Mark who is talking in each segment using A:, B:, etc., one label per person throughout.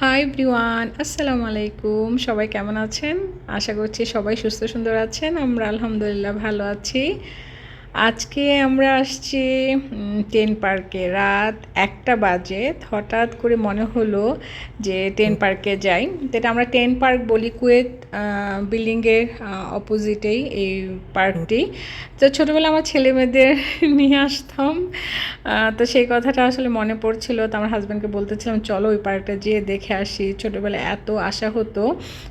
A: High ব্রিওয়ান আসসালামু আলাইকুম সবাই কেমন আছেন? আশা করছি সবাই সুস্থ সুন্দর আছেন। আমরা আলহামদুলিল্লাহ ভালো আছি। আজকে আমরা আসছি টেন পার্কে। রাত একটা বাজে। হঠাৎ করে মনে হলো যে টেন পার্কে যাই। যেটা আমরা টেন পার্ক বলি কুয়েত বিল্ডিংয়ের অপোজিটেই এই পার্কটি। তো ছোটোবেলা আমার ছেলে মেয়েদের নিয়ে আসতাম। তো সেই কথাটা আসলে মনে পড়ছিল। তো আমার হাজব্যান্ডকে বলতেছিলাম চলো ওই পার্কটা যেয়ে দেখে আসি। ছোটোবেলায় এত আশা হতো।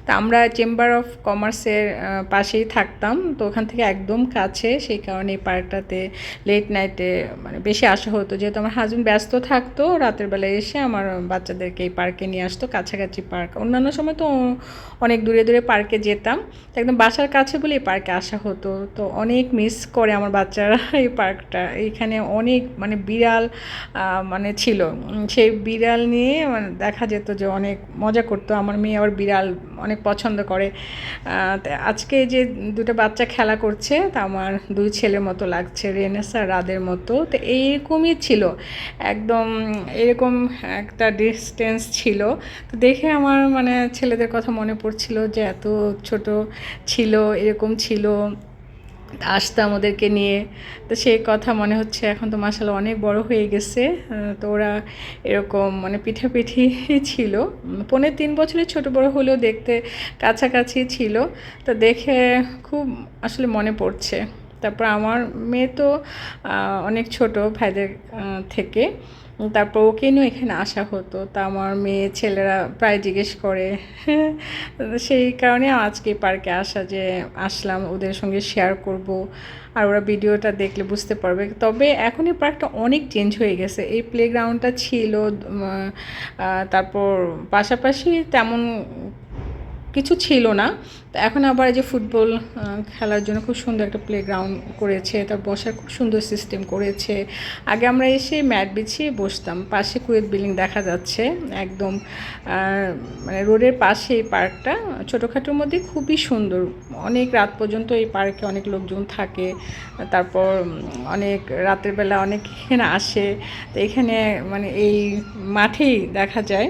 A: তো আমরা চেম্বার অফ কমার্সের পাশেই থাকতাম। তো ওখান থেকে একদম কাছে। সেই কারণে এই পার্কটাতে লেট নাইটে মানে বেশি আসা হতো। যেহেতু আমার হাজব্যান্ড ব্যস্ত থাকতো, রাতের বেলায় এসে আমার বাচ্চাদেরকে এই পার্কে নিয়ে আসতো, কাছাকাছি পার্ক। অন্যান্য সময় তো অনেক দূরে দূরে পার্কে যেতাম। তো একদম বাসার কাছে বলে এই পার্কে আসা হতো। তো অনেক মিস করে আমার বাচ্চারা এই পার্কটা। এইখানে অনেক মানে বিড়াল মানে ছিল। সেই বিড়াল নিয়ে মানে দেখা যেত যে অনেক মজা করতো। আমার মেয়ে আবার বিড়াল অনেক পছন্দ করে। আজকে যে দুটো বাচ্চা খেলা করছে, তা আমার দুই ছেলের মতো লাগছে রেনেসা রাদের মতো। তো এইরকমই ছিল। একদম এরকম একটা ডিস্টেন্স ছিল। তো দেখে আমার মানে ছেলেদের কথা মনে পড়ছিল যে এত ছোট ছিল এরকম ছিল। আসতাম ওদেরকে নিয়ে। তো সেই কথা মনে হচ্ছে এখন তো মাসাল অনেক বড় হয়ে গেছে। তো ওরা এরকম মানে পিঠাপিঠি ছিল। উম, পৌনে তিন বছরের ছোট বড় হলেও দেখতে কাছাকাছি ছিল। তো দেখে খুব আসলে মনে পড়ছে। তারপর আমার মেয়ে তো অনেক ছোট ভাইদের থেকে। তারপর ওকে নিয়েও এখানে আসা হতো। তা আমার মেয়ে ছেলেরা প্রায় জিজ্ঞেস করে সেই কারণে আজকে পার্কে আসা যে আসলাম, ওদের সঙ্গে শেয়ার করব। আর ওরা ভিডিওটা দেখলে বুঝতে পারবে। তবে এখন এই পার্কটা অনেক চেঞ্জ হয়ে গেছে। এই প্লেগ্রাউন্ডটা ছিল তারপর পাশাপাশি তেমন কিছু ছিল না। তো এখন আবার যে ফুটবল খেলার জন্য খুব সুন্দর একটা প্লেগ্রাউন্ড করেছে, তার বসার খুব সুন্দর সিস্টেম করেছে। আগে আমরা এসে ম্যাট বিছিয়ে বসতাম, পাশে কুয়েত বিল্ডিং দেখা যাচ্ছে, একদম মানে রোডের পাশে এই পার্কটা, ছোটোখাটোর মধ্যে খুবই সুন্দর। অনেক রাত পর্যন্ত এই পার্কে অনেক লোকজন থাকে, তারপর অনেক রাতের বেলা অনেক এখানে আসে। তো এখানে মানে এই মাঠেই দেখা যায়।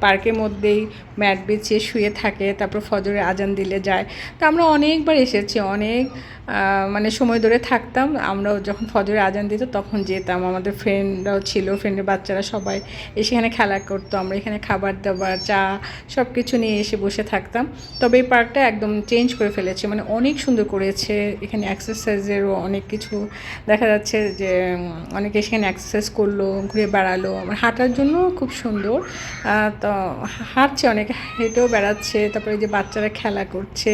A: পার্কের মধ্যেই ম্যাট বিছিয়ে শুয়ে থাকে, তারপর ফজরে আজান দিলে যায়। তো আমরা অনেকবার এসেছি, অনেক মানে সময় ধরে থাকতাম। আমরাও যখন ফজরে আজান দিত তখন যেতাম। আমাদের ফ্রেন্ডরাও ছিল ফ্রেন্ডের বাচ্চারা সবাই এখানে খেলা করতো। আমরা এখানে খাবার দাবার, চা সব কিছু নিয়ে এসে বসে থাকতাম। তবে এই পার্কটা একদম চেঞ্জ করে ফেলেছে। মানে অনেক সুন্দর করেছে। এখানে এক্সারসাইজেরও অনেক কিছু দেখা যাচ্ছে যে অনেকে সেখানে এক্সারসাইজ করল, ঘুরে বেড়ালো। আমার হাঁটার জন্য খুব সুন্দর। তো হাঁটছে অনেক, হেঁটেও বেড়াচ্ছে, তারপরে যে বাচ্চারা খেলা করছে,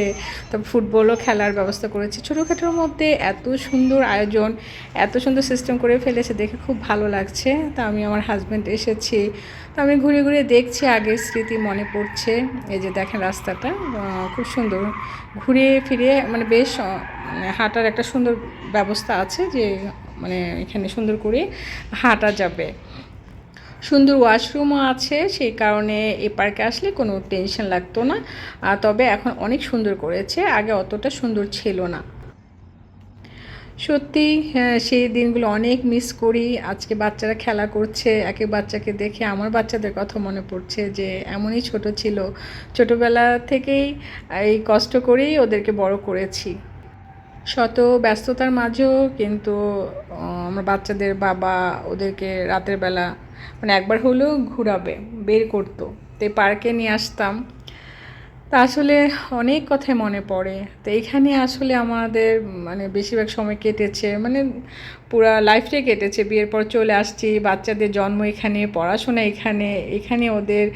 A: তারপর ফুটবলও খেলার ব্যবস্থা করেছে। ছোটোখাটোর মধ্যে এত সুন্দর আয়োজন, এত সুন্দর সিস্টেম করে ফেলেছে, দেখে খুব ভালো লাগছে। তা আমি আমার হাজব্যান্ড এসেছি, তো আমি ঘুরে ঘুরে দেখছি আগের স্মৃতি মনে পড়ছে। এই যে দেখেন রাস্তাটা খুব সুন্দর। ঘুরে ফিরে মানে বেশ মানে হাঁটার একটা সুন্দর ব্যবস্থা আছে যে মানে এখানে সুন্দর করে হাঁটা যাবে। সুন্দর ওয়াশরুমও আছে সেই কারণে এ পার্কে আসলে কোনো টেনশন লাগতো না। তবে এখন অনেক সুন্দর করেছে আগে অতটা সুন্দর ছিল না। সত্যি হ্যাঁ, সেই দিনগুলো অনেক মিস করি। আজকে বাচ্চারা খেলা করছে এক বাচ্চাকে দেখে আমার বাচ্চাদের কথা মনে পড়ছে যে এমনই ছোট ছিল। ছোটোবেলা থেকেই এই কষ্ট করেই ওদেরকে বড় করেছি। শত ব্যস্ততার মাঝেও কিন্তু আমার বাচ্চাদের বাবা ওদেরকে রাতের বেলা মানে একবার হলেও ঘুরাবে, বের করতো। তো পার্কে নিয়ে আসতাম। তা আসলে অনেক কথাই মনে পড়ে। তো এইখানে আসলে আমাদের মানে বেশিরভাগ সময় কেটেছে মানে পুরা লাইফটাই কেটেছে। বিয়ের পর চলে আসছি, বাচ্চাদের জন্ম এখানে, পড়াশোনা এখানে এখানে ওদের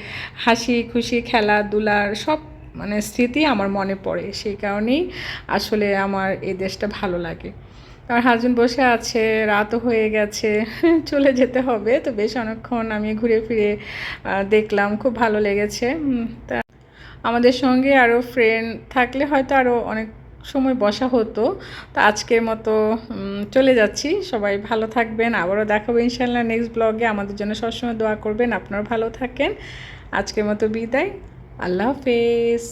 A: হাসি খুশি, খেলাধুলার সব মানে স্মৃতি আমার মনে পড়ে। সেই কারণেই আসলে আমার এই দেশটা ভালো লাগে। আমার হাজবেন্ড বসে আছে, রাতও হয়ে গেছে, চলে যেতে হবে। তো বেশ অনেকক্ষণ আমি ঘুরে ফিরে দেখলাম, খুব ভালো লেগেছে। তা আমাদের সঙ্গে আরও ফ্রেন্ড থাকলে হয়তো আরও অনেক সময় বসা হতো। তো আজকের মতো চলে যাচ্ছি। সবাই ভালো থাকবেন। আবারও দেখাবো ইনশাল্লাহ নেক্সট ব্লগে আমাদের জন্য সবসময় দোয়া করবেন। আপনারা ভালো থাকেন। আজকের মতো বিদায়। আল্লাহ হাফেজ।